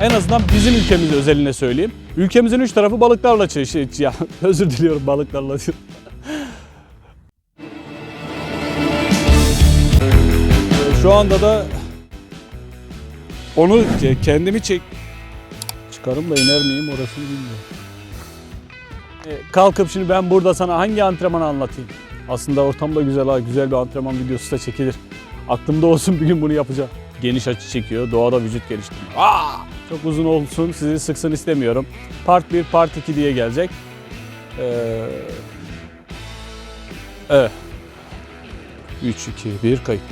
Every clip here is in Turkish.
En azından bizim ülkemiz özeline söyleyeyim. Ülkemizin üç tarafı balıklarla şey, şey ya özür diliyorum balıklarla. Şu anda da onu ke- kendimi çek çıkarım da iner miyim orasını bilmiyorum. E, Kalkıp şimdi ben burada sana hangi antrenmanı anlatayım? Aslında ortam da güzel ha. Güzel bir antrenman videosu da çekilir. Aklımda olsun bir gün bunu yapacağım. Geniş açı çekiyor. Doğada vücut geliştirme. Aa! Çok uzun olsun. Sizi sıksın istemiyorum. Part 1, Part 2 diye gelecek. Ee, evet. 3, 2, 1 kayıt.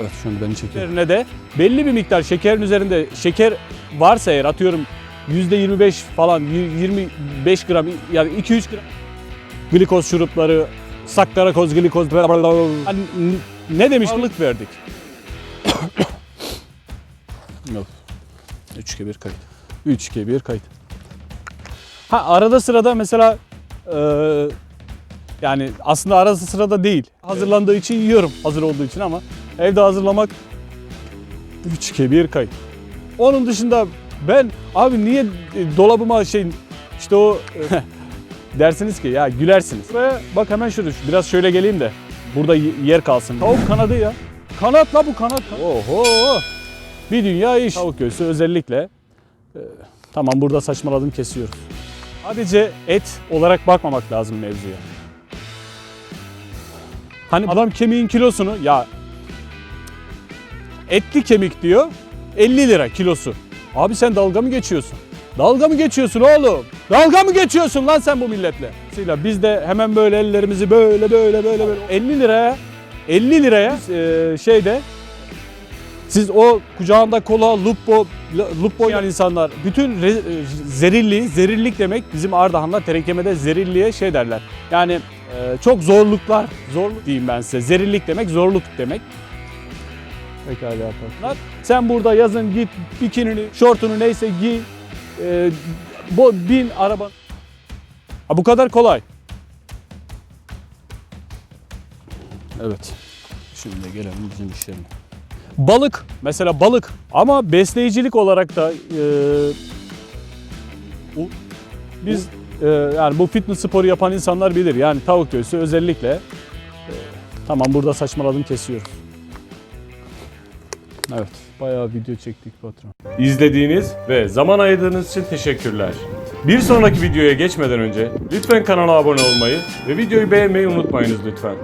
Evet şu anda beni çekiyor. Üzerine de belli bir miktar şekerin üzerinde şeker varsa eğer atıyorum %25 falan y- 25 gram yani 2-3 gram glikoz şurupları sakkarakoz glikoz Hani ne demiş balık verdik. Yok. 3 2 1 kayıt. 3 2 1 kayıt. Ha arada sırada mesela eee, yani aslında arası sırada değil. Hazırlandığı için yiyorum hazır olduğu için ama evde hazırlamak 3 2 1 kayıt. Onun dışında ben abi niye e, dolabıma şey işte o e, dersiniz ki ya gülersiniz. Ve bak hemen şurada şu- biraz şöyle geleyim de burada yer kalsın. Tavuk kanadı ya. Kanat la bu kanat. Oho. Bir dünya iş. Tavuk göğsü özellikle. e, tamam burada saçmaladım kesiyoruz. Sadece et olarak bakmamak lazım mevzuya. Hani adam kemiğin kilosunu ya etli kemik diyor 50 lira kilosu. Abi sen dalga mı geçiyorsun? Dalga mı geçiyorsun oğlum? Dalga mı geçiyorsun lan sen bu milletle? Biz de hemen böyle ellerimizi böyle böyle böyle böyle 50 liraya 50 liraya e, şeyde siz o kucağında kola, lupo, lupo oynayan insanlar bütün re, e, zerilliği, zerillik demek bizim Ardahan'da Terekeme'de zerilliğe şey derler. Yani e, çok zorluklar, zorluk diyeyim ben size. Zerillik demek zorluk demek. Pekala yaparlar. Sen burada yazın git bikinini, şortunu neyse giy. E, bu bin araba. Ha, bu kadar kolay. Evet. Şimdi gelelim bizim işlerine. Balık mesela balık ama besleyicilik olarak da e, biz e, yani bu fitness sporu yapan insanlar bilir. Yani tavuk göğsü özellikle e, tamam burada saçmaladım kesiyoruz. Evet bayağı video çektik patron. İzlediğiniz ve zaman ayırdığınız için teşekkürler. Bir sonraki videoya geçmeden önce lütfen kanala abone olmayı ve videoyu beğenmeyi unutmayınız lütfen.